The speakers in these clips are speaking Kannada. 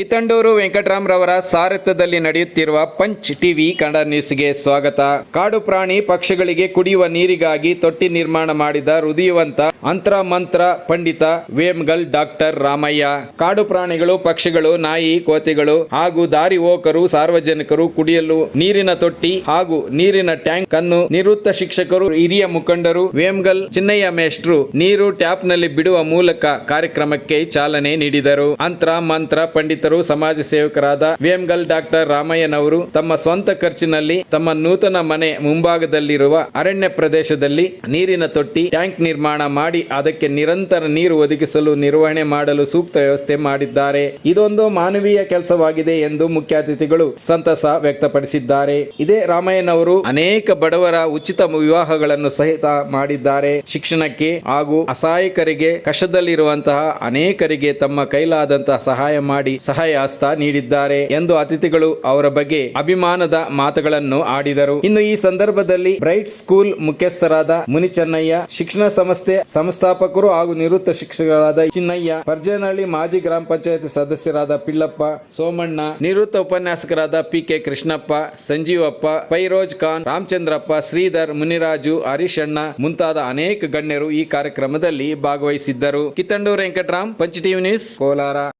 ಕಿತ್ತಂಡೂರು ವೆಂಕಟರಾಮ್ರವರ ಸಾರಥ್ಯದಲ್ಲಿ ನಡೆಯುತ್ತಿರುವ ಪಂಚ್ ಟಿವಿ ಕನ್ನಡ ನ್ಯೂಸ್ಗೆ ಸ್ವಾಗತ. ಕಾಡು ಪ್ರಾಣಿ ಪಕ್ಷಿಗಳಿಗೆ ಕುಡಿಯುವ ನೀರಿಗಾಗಿ ತೊಟ್ಟಿ ನಿರ್ಮಾಣ ಮಾಡಿದ ಹೃದಯವಂತ ಅಂತ್ರ ಮಂತ್ರ ಪಂಡಿತ ವೇಮ್ಗಲ್ ಡಾಕ್ಟರ್ ರಾಮಯ್ಯ. ಕಾಡು ಪ್ರಾಣಿಗಳು, ಪಕ್ಷಿಗಳು, ನಾಯಿ, ಕೋತಿಗಳು ಹಾಗೂ ದಾರಿ ಹೋಕರು, ಸಾರ್ವಜನಿಕರು ಕುಡಿಯಲು ನೀರಿನ ತೊಟ್ಟಿ ಹಾಗೂ ನೀರಿನ ಟ್ಯಾಂಕ್ ಅನ್ನು ನಿವೃತ್ತ ಶಿಕ್ಷಕರು, ಹಿರಿಯ ಮುಖಂಡರು, ವೇಮ್ಗಲ್ ಚಿನ್ನಯ್ಯ ಮೇಷ್ಟ್ರು ನೀರು ಟ್ಯಾಪ್ನಲ್ಲಿ ಬಿಡುವ ಮೂಲಕ ಕಾರ್ಯಕ್ರಮಕ್ಕೆ ಚಾಲನೆ ನೀಡಿದರು. ಅಂತ್ರ ಮಂತ್ರ ಪಂಡಿತರು ಸಮಾಜ ಸೇವಕರಾದ ವೇಮ್ಗಲ್ ಡಾಕ್ಟರ್ ರಾಮಯ್ಯನವರು ತಮ್ಮ ಸ್ವಂತ ಖರ್ಚಿನಲ್ಲಿ ತಮ್ಮ ನೂತನ ಮನೆ ಮುಂಭಾಗದಲ್ಲಿರುವ ಅರಣ್ಯ ಪ್ರದೇಶದಲ್ಲಿ ನೀರಿನ ತೊಟ್ಟಿ, ಟ್ಯಾಂಕ್ ನಿರ್ಮಾಣ ಮಾಡಿ ಅದಕ್ಕೆ ನಿರಂತರ ನೀರು ಒದಗಿಸಲು ನಿರ್ವಹಣೆ ಮಾಡಲು ಸೂಕ್ತ ವ್ಯವಸ್ಥೆ ಮಾಡಿದ್ದಾರೆ. ಇದೊಂದು ಮಾನವೀಯ ಕೆಲಸವಾಗಿದೆ ಎಂದು ಮುಖ್ಯ ಅತಿಥಿಗಳು ಸಂತಸ ವ್ಯಕ್ತಪಡಿಸಿದ್ದಾರೆ. ಇದೇ ರಾಮಯ್ಯನವರು ಅನೇಕ ಬಡವರ ಉಚಿತ ವಿವಾಹಗಳನ್ನು ಸಹಿತ ಮಾಡಿದ್ದಾರೆ. ಶಿಕ್ಷಣಕ್ಕೆ ಹಾಗೂ ಅಸಹಾಯಕರಿಗೆ, ಕಷ್ಟದಲ್ಲಿರುವಂತಹ ಅನೇಕರಿಗೆ ತಮ್ಮ ಕೈಲಾದಂತಹ ಸಹಾಯ ಮಾಡಿ ಸಹಾಯ ಹಸ್ತ ನೀಡಿದ್ದಾರೆ ಎಂದು ಅತಿಥಿಗಳು ಅವರ ಬಗ್ಗೆ ಅಭಿಮಾನದ ಮಾತುಗಳನ್ನು ಆಡಿದರು. ಇನ್ನು ಈ ಸಂದರ್ಭದಲ್ಲಿ ಬ್ರೈಟ್ ಸ್ಕೂಲ್ ಮುಖ್ಯಸ್ಥರಾದ ಮುನಿ ಚೆನ್ನಯ್ಯ ಶಿಕ್ಷಣ ಸಂಸ್ಥೆ ಸಂಸ್ಥಾಪಕರು ಹಾಗೂ ನಿವೃತ್ತ ಶಿಕ್ಷಕರಾದ ಚಿನ್ನಯ್ಯ, ಪರ್ಜನಹಳ್ಳಿ ಮಾಜಿ ಗ್ರಾಮ ಪಂಚಾಯತ್ ಸದಸ್ಯರಾದ ಪಿಳ್ಳಪ್ಪ ಸೋಮಣ್ಣ, ನಿವೃತ್ತ ಉಪನ್ಯಾಸಕರಾದ ಪಿ ಕೆ ಕೃಷ್ಣಪ್ಪ, ಸಂಜೀವಪ್ಪ ಫೈರೋಜ್ ಖಾನ್, ರಾಮಚಂದ್ರಪ್ಪ, ಶ್ರೀಧರ್, ಮುನಿರಾಜು, ಹರೀಶ್ ಅಣ್ಣ ಮುಂತಾದ ಅನೇಕ ಗಣ್ಯರು ಈ ಕಾರ್ಯಕ್ರಮದಲ್ಲಿ ಭಾಗವಹಿಸಿದ್ದರು. ಕಿತ್ತಂಡೂರು ವೆಂಕಟರಾಮ್, ಪಂಚ ಟಿವಿ ನ್ಯೂಸ್, ಕೋಲಾರ.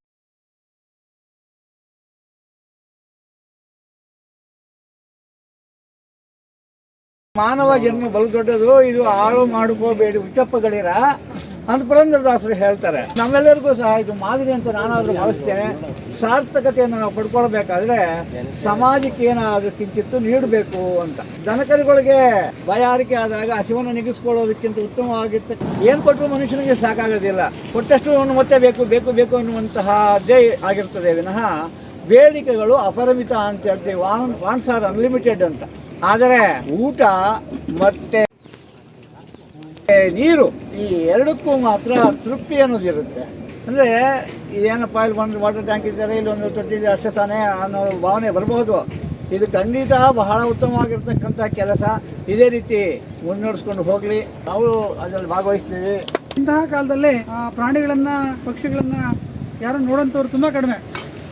ಮಾನವ ಜನ್ಮ ಬಲು ದೊಡ್ಡದು ಇದು ಹಾಳು ಮಾಡ್ಕೋಬೇಡಿ ಹುಚ್ಚಪ್ಪಗಳಿರ ಅಂತ ಪುರಂದರದಾಸರು ಹೇಳ್ತಾರೆ. ನಮ್ಮೆಲ್ಲರಿಗೂ ಸಹ ಇದು ಮಾದರಿ ಅಂತ ನಾನಾದ್ರೂ ಭಾವಿಸ್ತೇನೆ. ಸಾರ್ಥಕತೆಯನ್ನು ನಾವು ಪಡ್ಕೊಳ್ಬೇಕಾದ್ರೆ ಸಮಾಜಕ್ಕೆ ಏನಾದ್ರೂ ಕಿಂಚಿತ್ತು ನೀಡಬೇಕು ಅಂತ. ದನಕರುಗಳಿಗೆ ಬಯಾರಿಕೆ ಆದಾಗ ಹಸಿವನ್ನು ನಿಗಿಸ್ಕೊಳ್ಳೋದಕ್ಕಿಂತ ಉತ್ತಮವಾಗಿತ್ತು. ಏನು ಕೊಟ್ಟರು ಮನುಷ್ಯನಿಗೆ ಸಾಕಾಗೋದಿಲ್ಲ. ಕೊಟ್ಟಷ್ಟು ಮತ್ತೆ ಬೇಕು ಬೇಕು ಬೇಕು ಅನ್ನುವಂತಹದ್ದೇ ಆಗಿರ್ತದೆ. ವಿನಃ ಬೇಡಿಕೆಗಳು ಅಪರಿಮಿತ ಅಂತ ಹೇಳ್ತೀವಿ. ವಾನ್ ವಾನ್ಸ್ ಆರ್ ಅನ್ಲಿಮಿಟೆಡ್ ಅಂತ. ಆದರೆ ಊಟ ಮತ್ತೆ ನೀರು ಈ ಎರಡಕ್ಕೂ ಮಾತ್ರ ತೃಪ್ತಿ ಅನ್ನೋದಿರುತ್ತೆ ಅಂದರೆ ಇದೇನಪ್ಪ ಇಲ್ಲಿ ಒಂದು ವಾಟರ್ ಟ್ಯಾಂಕ್ ಇದ್ದಾರೆ ಇಲ್ಲಿ ಒಂದು ತೊಟ್ಟಿ ಅಷ್ಟೇ ತಾನೇ ಅನ್ನೋ ಭಾವನೆ ಬರಬಹುದು ಇದು ಖಂಡಿತ ಬಹಳ ಉತ್ತಮವಾಗಿರ್ತಕ್ಕಂಥ ಕೆಲಸ. ಇದೇ ರೀತಿ ಮುನ್ನಡೆಸ್ಕೊಂಡು ಹೋಗಲಿ. ನಾವು ಅದರಲ್ಲಿ ಭಾಗವಹಿಸ್ತೀವಿ. ಇಂತಹ ಕಾಲದಲ್ಲಿ ಆ, ಪ್ರಾಣಿಗಳನ್ನ ಪಕ್ಷಿಗಳನ್ನ ಯಾರು ನೋಡೋಂಥವ್ರು ತುಂಬ ಕಡಿಮೆ.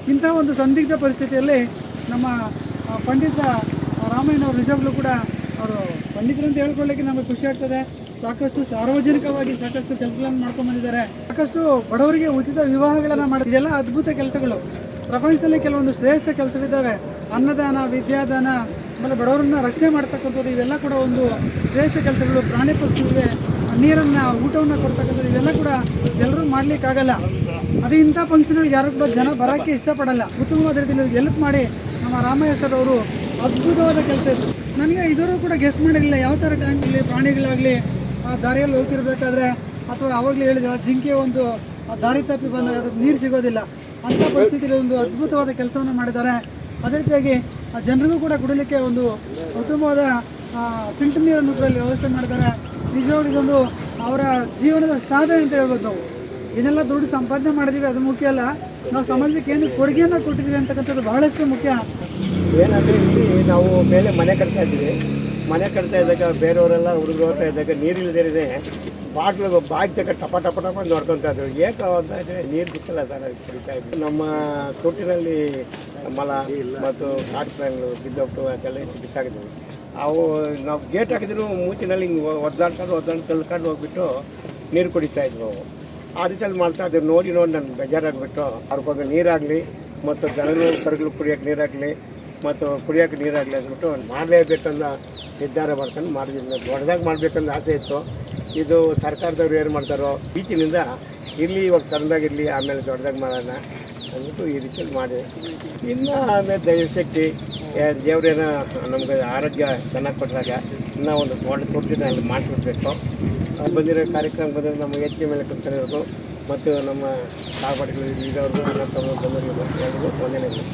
ಇಂತಹ ಒಂದು ಸಂದಿಗ್ಧ ಪರಿಸ್ಥಿತಿಯಲ್ಲಿ ನಮ್ಮ ಪಂಡಿತ ರಾಮಯ್ಯನವರು ನಿಜವಾಗ್ಲೂ ಕೂಡ ಅವರು ಪಂಡಿತರು ಅಂತ ಹೇಳ್ಕೊಳ್ಳಿಕ್ಕೆ ನಮಗೆ ಖುಷಿ ಆಗ್ತದೆ. ಸಾಕಷ್ಟು ಸಾರ್ವಜನಿಕವಾಗಿ ಸಾಕಷ್ಟು ಕೆಲಸಗಳನ್ನು ಮಾಡ್ಕೊಂಡು ಬಂದಿದ್ದಾರೆ. ಸಾಕಷ್ಟು ಬಡವರಿಗೆ ಉಚಿತ ವಿವಾಹಗಳನ್ನು ಮಾಡಿ ಇದೆಲ್ಲ ಅದ್ಭುತ ಕೆಲಸಗಳು. ಪ್ರಪಂಚದಲ್ಲಿ ಕೆಲವೊಂದು ಶ್ರೇಷ್ಠ ಕೆಲಸಗಳಿದ್ದಾವೆ. ಅನ್ನದಾನ, ವಿದ್ಯಾದಾನ, ಆಮೇಲೆ ಬಡವರನ್ನ ರಕ್ಷಣೆ ಮಾಡ್ತಕ್ಕಂಥದ್ದು ಇವೆಲ್ಲ ಕೂಡ ಒಂದು ಶ್ರೇಷ್ಠ ಕೆಲಸಗಳು. ಪ್ರಾಣಿ ಪಕ್ಷಿಗಳಿಗೆ ನೀರನ್ನು, ಊಟವನ್ನು ಕೊಡ್ತಕ್ಕಂಥದ್ದು ಇವೆಲ್ಲ ಕೂಡ ಎಲ್ಲರೂ ಮಾಡಲಿಕ್ಕಾಗಲ್ಲ. ಅದು ಇಂಥ ಫಂಕ್ಷನ್ ಯಾರು ಕೂಡ ಜನ ಬರೋಕ್ಕೆ ಇಷ್ಟಪಡಲ್ಲ. ಉತ್ತಮವಾದ ರೀತಿಯಲ್ಲಿ ಹೆಲ್ಪ್ ಮಾಡಿ ನಮ್ಮ ರಾಮಯ್ಯ ಸರ್ ಅವರು ಅದ್ಭುತವಾದ ಕೆಲಸ ಇತ್ತು ನನಗೆ ಇದರೂ ಕೂಡ ಗೆಸ್ಟ್ ಮಾಡಿರಲಿಲ್ಲ ಯಾವ ಥರ ಟ್ಯಾಂಕಲ್ಲಿ ಪ್ರಾಣಿಗಳಾಗಲಿ, ಆ, ದಾರಿಯಲ್ಲಿ ಹೋಗ್ತಿರ್ಬೇಕಾದ್ರೆ, ಅಥವಾ ಅವಾಗಲೇ ಹೇಳಿದ ಜಿಂಕೆ ಒಂದು, ಆ, ದಾರಿ ತಪ್ಪಿ ಬಂದಾಗ ಅದಕ್ಕೆ ನೀರು ಸಿಗೋದಿಲ್ಲ. ಅಂಥ ಪರಿಸ್ಥಿತಿಯಲ್ಲಿ ಒಂದು ಅದ್ಭುತವಾದ ಕೆಲಸವನ್ನು ಮಾಡಿದ್ದಾರೆ. ಅದೇ ರೀತಿಯಾಗಿ, ಆ, ಜನರಿಗೂ ಕೂಡ ಕುಡಿಲಿಕ್ಕೆ ಒಂದು ಉತ್ತಮವಾದ ಫಿಲ್ಟರ್ ನೀರನ್ನು ಕೂಡ ವ್ಯವಸ್ಥೆ ಮಾಡಿದ್ದಾರೆ. ನಿಜವಾಗಿ ಇದೊಂದು ಅವರ ಜೀವನದ ಸಾಧನೆ ಅಂತ ಹೇಳ್ಬೋದು ನಾವು. ಏನೆಲ್ಲ ದುಡ್ಡು ಸಂಪಾದನೆ ಮಾಡಿದೀವಿ, ಅದು ಮುಖ್ಯ ಅಲ್ಲ. ನಾವು ಸಮಾಜಕ್ಕೆ ಏನು ಕೊಡುಗೆಯನ್ನು ಕೊಟ್ಟಿದ್ದೀವಿ ಅಂತಕ್ಕಂಥದ್ದು ಬಹಳಷ್ಟು ಮುಖ್ಯ. ಏನಂದರೆ ಇಲ್ಲಿ ನಾವು ಮೇಲೆ ಮನೆ ಕಟ್ತಾ ಇದ್ದೀವಿ. ಮನೆ ಕಟ್ತಾ ಇದ್ದಾಗ ಬೇರೆಯವರೆಲ್ಲ ಹುಡುಗರು ಹೋಗ್ತಾ ಇದ್ದಾಗ ನೀರಿಲ್ಲದೇ ಬಾಟ್ಲು ಬಾಗಿ ತಕ್ಕ ಟಪ ಟಪ ಟಪ ನೋಡ್ಕೊತಾ ಇದ್ರು. ಏಕ ಅಂತ ಇದ್ರೆ ನೀರು ಸಿಕ್ಕಲ್ಲ ಸರ್ ಕುಡಿತಾ ಇದ್ವಿ. ನಮ್ಮ ತೊಟ್ಟಿನಲ್ಲಿ ಮಲ ಮತ್ತು ಕಾಟ್ ಪ್ರಾಣಿಗಳು ಬಿದ್ದೋಗ್ತು ಅದೆಲ್ಲ ಬಿಸಾಕಿದ್ವಿ ಅವು ನಾವು ಗೇಟ್ ಹಾಕಿದ್ರು ಮೂತಿನಲ್ಲಿ ಹಿಂಗೆ ಒದ್ದಾಡ್ಕೊಂಡು ಒದ್ದಾಡ್ಕೊಂಡು ತಳ್ಕೊಂಡು ಹೋಗ್ಬಿಟ್ಟು ನೀರು ಕುಡಿತಾ ಇದ್ವು ಅವು. ಆ ರೀತಿಯಲ್ಲಿ ಮಾಡ್ತಾ ಇದ್ದೀವಿ. ನೋಡಿ ನೋಡಿ ನನಗೆ ಬೇಜಾರಾಗ್ಬಿಟ್ಟು ಅವ್ರಿಗೊಂದು ನೀರಾಗಲಿ, ಮತ್ತು ಜನರು ಕರುಗಳು ಕುಡಿಯೋಕೆ ನೀರಾಗಲಿ, ಮತ್ತು ಕುಡಿಯೋಕೆ ನೀರಾಗಲಿ ಅಂದ್ಬಿಟ್ಟು ಮಾಡಲೇಬೇಕಂದ ನಿರ್ಧಾರ ಮಾಡ್ಕೊಂಡು ಮಾಡಿದ್ವಿ ದೊಡ್ಡದಾಗಿ ಮಾಡಬೇಕಂದ ಆಸೆ ಇತ್ತು. ಇದು ಸರ್ಕಾರದವ್ರು ಏನು ಮಾಡ್ತಾರೋ ಈಚಿನಿಂದ ಇರಲಿ, ಇವಾಗ ಸಣ್ಣದಾಗಿರಲಿ ಆಮೇಲೆ ದೊಡ್ಡದಾಗಿ ಮಾಡೋಣ ಅಂದ್ಬಿಟ್ಟು ಈ ರೀತಿಯಲ್ಲಿ ಮಾಡಿ. ಇನ್ನು ಆಮೇಲೆ ದೈವಶಕ್ತಿ ದೇವ್ರೇನೋ ನಮಗೆ ಆರೋಗ್ಯ ಚೆನ್ನಾಗಿ ಕೊಟ್ಟಾಗ ಇನ್ನೂ ಒಂದು ದೊಡ್ಡ ತೊಟ್ಟಿನ ಅಲ್ಲಿ ಮಾಡಿಸ್ಬಿಡ್ಬೇಕು ಬಂದಿರೋ ಕಾರ್ಯಕ್ರಮ ಬಂದಿರೋ ನಮ್ಮ ಹೆಚ್ಚಿನ ಮೇಲೆ ಇರೋದು ಮತ್ತು ನಮ್ಮ ಸಹಪಾಠಿಗಳು ಇರೋರು ಅಣ್ಣ ತಮ್ಮ ಬಂದಿರೋದು ಎಲ್ಲರಿಗೂ ವಂದನೆಗಳು